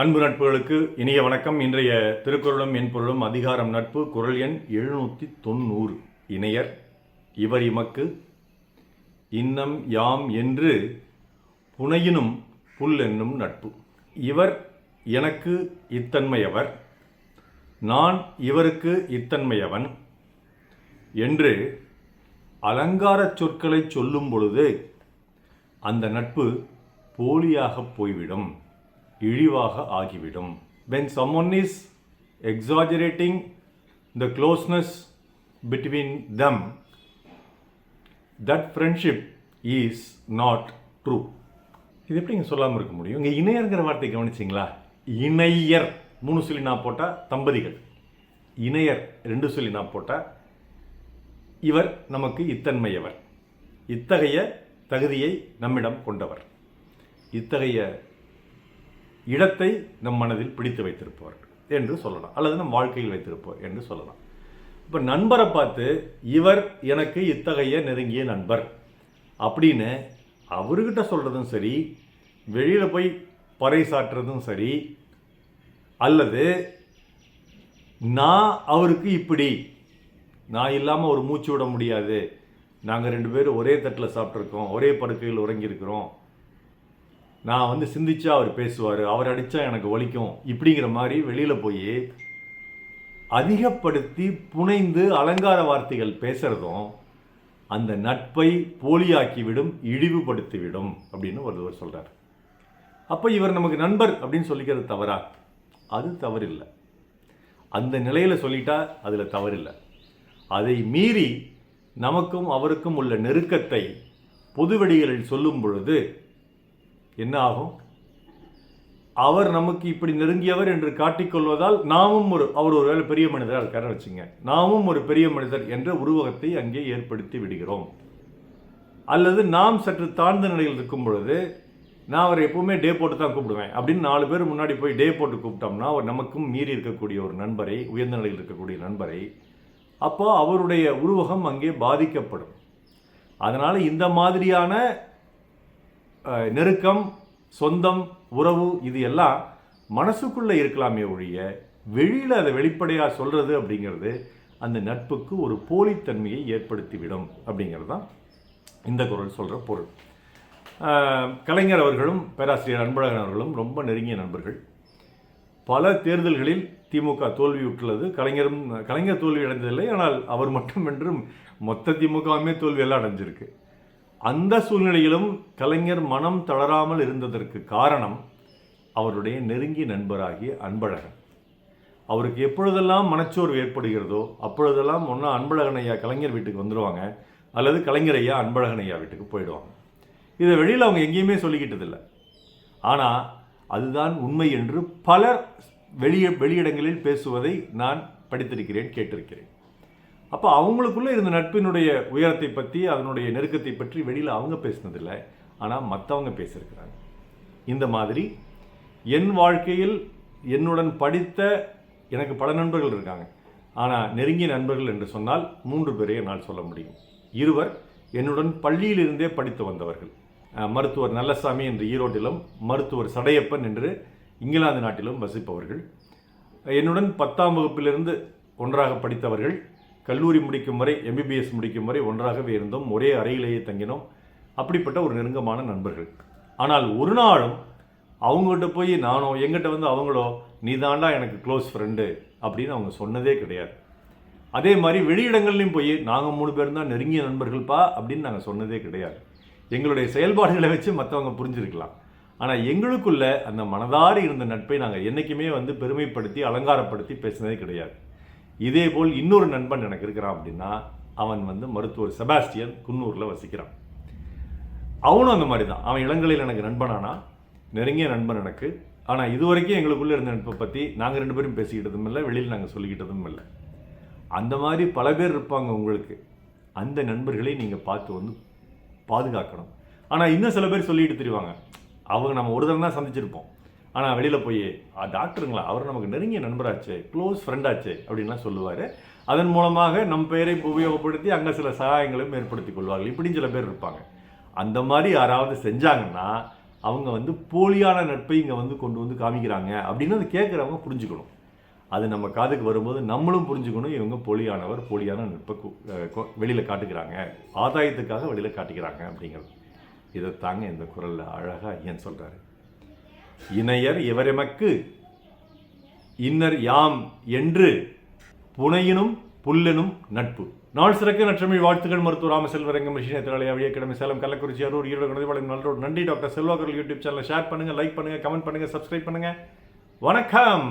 அன்பு நட்புகளுக்கு இனிய வணக்கம். இன்றைய திருக்குறளும் என் பொருளும் அதிகாரம் நட்பு குரல் எண் எழுநூற்றி தொண்ணூறு. இணையர் இவர் இமக்கு இன்னம் யாம் என்று புனையினும் புல் என்னும் நட்பு. இவர் எனக்கு இத்தன்மையவர் நான் இவருக்கு இத்தன்மையவன் என்று அலங்காரச் சொற்களைச் சொல்லும் பொழுது அந்த நட்பு போலியாக போய்விடும். இழிவாக ஆகிவிடும். When someone is exaggerating the closeness between them that friendship is not true இது எப்படி இங்கே சொல்லாமல் இருக்க முடியும்? இங்கே இணையர்ங்கிற வார்த்தை கவனிச்சிங்களா? இணையர். மூணு சொல்லி நான் போட்டால் தம்பதிகள். இணையர். ரெண்டு சொல்லி நான் போட்டால் இவர் நமக்கு இத்தன்மையவர். இத்தகைய தகுதியை நம்மிடம் கொண்டவர். இத்தகைய இடத்தை நம் மனதில் பிடித்து வைத்திருப்பவர்கள் என்று சொல்லலாம். அல்லது நம் வாழ்க்கையில் வைத்திருப்போம் என்று சொல்லலாம். இப்போ நண்பரை பார்த்து இவர் எனக்கு இத்தகைய நெருங்கிய நண்பர் அப்படின்னு அவர்கிட்ட சொல்கிறதும் சரி வெளியில் போய் பறைசாற்றுறதும் சரி அல்லது நான் அவருக்கு இப்படி நான் இல்லாமல் ஒரு மூச்சு விட முடியாது. நாங்கள் ரெண்டு பேரும் ஒரே தட்டில் சாப்பிட்ருக்கோம் ஒரே படுக்கையில் உறங்கியிருக்கிறோம் நான் வந்து சிந்திச்சா அவர் பேசுவார் அவர் அடித்தா எனக்கு வலிக்கும் இப்படிங்கிற மாதிரி வெளியில் போய் அதிகப்படுத்தி புனைந்து அலங்கார வார்த்தைகள் பேசுகிறதும் அந்த நட்பை போலியாக்கிவிடும் இழிவுபடுத்திவிடும் அப்படின்னு ஒருவர் சொல்கிறார் அப்போ இவர் நமக்கு நண்பர் அப்படின்னு சொல்லிக்கிறது தவறா? அது தவறில்லை. அந்த நிலையில் சொல்லிட்டா அதில் தவறில்லை. அதை மீறி நமக்கும் அவருக்கும் உள்ள நெருக்கத்தை பொதுவெளிகளில் சொல்லும் பொழுது என்ன ஆகும்? அவர் நமக்கு இப்படி நெருங்கியவர் என்று காட்டிக்கொள்வதால் நாமும் ஒரு அவர் ஒரு வேலை பெரிய மனிதராக இருக்காருன்னு வச்சுங்க. நாமும் ஒரு பெரிய மனிதர் என்ற உருவகத்தை அங்கே ஏற்படுத்தி விடுகிறோம். அல்லது நாம் சற்று தாழ்ந்த நிலையில் இருக்கும் பொழுது நான் அவரை எப்பவுமே டே போட்டு தான் கூப்பிடுவேன். அப்படின்னு நாலு பேர் முன்னாடி போய் டே போட்டு கூப்பிட்டோம்னா அவர் நமக்கும் மீறி இருக்கக்கூடிய ஒரு நண்பரை உயர்ந்த நிலையில் இருக்கக்கூடிய நண்பரை அப்போ அவருடைய உருவகம் அங்கே பாதிக்கப்படும். அதனால் இந்த மாதிரியான நெருக்கம் சொந்தம் உறவு இது எல்லாம் மனசுக்குள்ளே இருக்கலாமே ஒழிய வெளியில் அதை வெளிப்படையாக சொல்கிறது அப்படிங்கிறது அந்த நட்புக்கு ஒரு போலித்தன்மையை ஏற்படுத்திவிடும் அப்படிங்கிறது தான் இந்த குரல் சொல்கிற பொருள். கலைஞர் அவர்களும் பேராசிரியர் அன்பழகன் அவர்களும் ரொம்ப நெருங்கிய நண்பர்கள். பல தேர்தல்களில் திமுக தோல்வியுற்றுள்ளது. கலைஞரும் கலைஞர் தோல்வி அடைந்ததில்லை ஆனால் அவர் மட்டுமின்றி மொத்த திமுகவுமே தோல்வியெல்லாம் அடைஞ்சிருக்கு. அந்த சூழ்நிலையிலும் கலைஞர் மனம் தளராமல் இருந்ததற்கு காரணம் அவருடைய நெருங்கிய நண்பராகிய அன்பழகன். அவருக்கு எப்பொழுதெல்லாம் மனச்சோர்வு ஏற்படுகிறதோ அப்பொழுதெல்லாம் ஒன்றா அன்பழகன் ஐயா கலைஞர் வீட்டுக்கு வந்துடுவாங்க அல்லது கலைஞர் ஐயா அன்பழகன் ஐயா வீட்டுக்கு போயிடுவாங்க. இதை வெளியில் அவங்க எங்கேயுமே சொல்லிக்கிட்டதில்லை ஆனால் அதுதான் உண்மை என்று பலர் வெளியே வெளியிடங்களில் பேசுவதை நான் படித்திருக்கிறேன் கேட்டிருக்கிறேன். அப்போ அவங்களுக்குள்ளே இருந்த நட்பினுடைய உயரத்தை பற்றி அதனுடைய நெருக்கத்தை பற்றி வெளியில் அவங்க பேசினதில்லை. ஆனால் மற்றவங்க பேசியிருக்கிறாங்க. இந்த மாதிரி என் வாழ்க்கையில் என்னுடன் படித்த எனக்கு பல நண்பர்கள் இருக்காங்க. ஆனால் நெருங்கிய நண்பர்கள் என்று சொன்னால் மூன்று பேரை என்னால் சொல்ல முடியும். இருவர் என்னுடன் பள்ளியிலிருந்தே படித்து வந்தவர்கள். மருத்துவர் நல்லசாமி என்று ஈரோட்டிலும் மருத்துவர் சடையப்பன் என்று இங்கிலாந்து நாட்டிலும் வசிப்பவர்கள். என்னுடன் பத்தாம் வகுப்பிலிருந்து ஒன்றாக படித்தவர்கள். கல்லூரி முடிக்கும் வரை எம்பிபிஎஸ் முடிக்கும் வரை ஒன்றாகவே இருந்தோம். ஒரே அறையிலேயே தங்கினோம். அப்படிப்பட்ட ஒரு நெருங்கமான நண்பர்கள். ஆனால் ஒரு நாளும் அவங்ககிட்ட போய் நானோ எங்கிட்ட வந்து அவங்களோ நீ தாண்டா எனக்கு க்ளோஸ் ஃப்ரெண்டு அப்படின்னு அவங்க சொன்னதே கிடையாது. அதே மாதிரி வெளியிடங்கள்லையும் போய் நாங்கள் மூணு பேரும் தான் நெருங்கிய நண்பர்கள்ப்பா அப்படின்னு நாங்கள் சொன்னதே கிடையாது. எங்களுடைய செயல்பாடுகளை வச்சு மற்றவங்க புரிஞ்சிருக்கலாம். ஆனால் எங்களுக்குள்ள அந்த மனதாரி இருந்த நட்பை நாங்கள் என்றைக்குமே வந்து பெருமைப்படுத்தி அலங்காரப்படுத்தி பேசினதே கிடையாது. இதே போல் இன்னொரு நண்பன் எனக்கு இருக்கிறான் அப்படின்னா அவன் வந்து மருத்துவர் செபாஸ்டியன் குன்னூரில் வசிக்கிறான். அவனும் அந்த மாதிரி தான் அவன் இளங்கலையில் எனக்கு நண்பனானா? நெருங்கிய நண்பன் எனக்கு. ஆனால் இதுவரைக்கும் எங்களுக்குள்ளே இருந்த நட்பை பற்றி நாங்கள் ரெண்டு பேரும் பேசிக்கிட்டதும் இல்லை வெளியில் நாங்கள் சொல்லிக்கிட்டதும் இல்லை. அந்த மாதிரி பல பேர் இருப்பாங்க உங்களுக்கு. அந்த நண்பர்களை நீங்கள் பார்த்து வந்து பாதுகாக்கணும். ஆனால் இன்னும் சில பேர் சொல்லிட்டு தெரிவாங்க. அவங்க நம்ம ஒரு தடவை தான் சந்திச்சிருப்போம். ஆனால் வெளியில் போய் டாக்டருங்களா அவர் நமக்கு நெருங்கிய நண்பராச்சு க்ளோஸ் ஃப்ரெண்டாச்சு அப்படின்லாம் சொல்லுவார். அதன் மூலமாக நம் பெயரை உபயோகப்படுத்தி அங்கே சில சகாயங்களையும் ஏற்படுத்தி கொள்வார்கள். இப்படின்னு சில பேர் இருப்பாங்க. அந்த மாதிரி யாராவது செஞ்சாங்கன்னா அவங்க வந்து போலியான நட்பை இங்கே வந்து கொண்டு வந்து காமிக்கிறாங்க அப்படின்னு அதை கேட்குறவங்க புரிஞ்சுக்கணும். அது நம்ம காதுக்கு வரும்போது நம்மளும் புரிஞ்சுக்கணும். இவங்க போலியானவர் போலியான நட்பை வெளியில் காட்டுக்கிறாங்க ஆதாயத்துக்காக வெளியில் காட்டிக்கிறாங்க அப்படிங்கிறது. இதை தாங்க இந்த குரலில் அழகாக ஐயன் சொல்கிறாரு இணையர் இவரெமக்கு? இன்னர் யாம் என்று புனையினும் புல்லெனும் நட்பு. நாள் சிறக்க நற்றமிழ் வாழ்த்துக்கள் மருத்துவ ராமசெல்வரங்கம் மிஷினை திராளையா விய சேலம் கள்ளக்குறிச்சி அரூர் ஈரோடு குழந்தைபாளையம் நல்லோடு நன்றி டாக்டர் செல்வாக்கர் யூடியூப் சேனலை ஷேர் பண்ணுங்க லைக் பண்ணுங்க கமெண்ட் பண்ணுங்க சப்ஸ்கிரைப் பண்ணுங்க. வணக்கம்!